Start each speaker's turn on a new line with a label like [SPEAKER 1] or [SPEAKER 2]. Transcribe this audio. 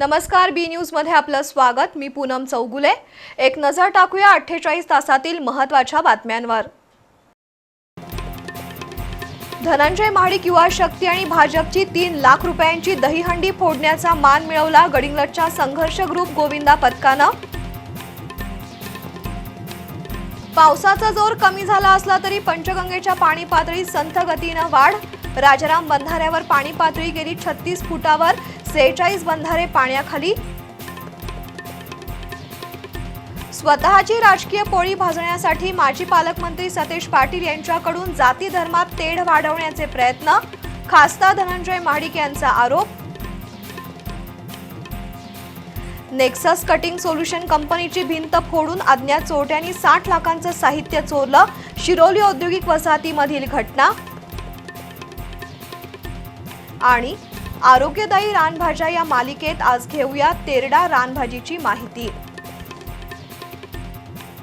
[SPEAKER 1] नमस्कार बी न्यूजमध्ये आपलं स्वागत. मी पूनम चौगुले. एक नजर टाकूया अठ्ठेचाळीस तासातील महत्त्वाच्या बातम्यांवर. धनंजय महाडिक युवा शक्ती आणि भाजपची तीन लाख रुपयांची दहीहंडी फोडण्याचा मान मिळवला गडिंगलटच्या संघर्ष ग्रुप गोविंदा पथकानं. पावसाचा जोर कमी झाला असला तरी पंचगंगेच्या पाणी पातळीत संथ गतीनं वाढ. राजाराम बंधाऱ्यावर पाणी पातळी गेली छत्तीस फुटावर. सेहेचाळीस बंधारे पाण्याखाली. स्वतःची राजकीय पोळी भाजण्यासाठी माजी पालकमंत्री सतेज पाटील यांच्याकडून जाती धर्मात तेढ वाढवण्याचे प्रयत्न खासदार धनंजय महाडिक यांचा आरोप. नेक्सस कटिंग सोल्युशन कंपनीची भिंत फोडून अज्ञात चोरट्यांनी साठ लाखांचं साहित्य चोरलं शिरोली औद्योगिक वसाहतीमधील घटना. आणि आरोग्यदायी रानभाज्या या मालिकेत आज घेऊया तेरडा रानभाजीची माहिती.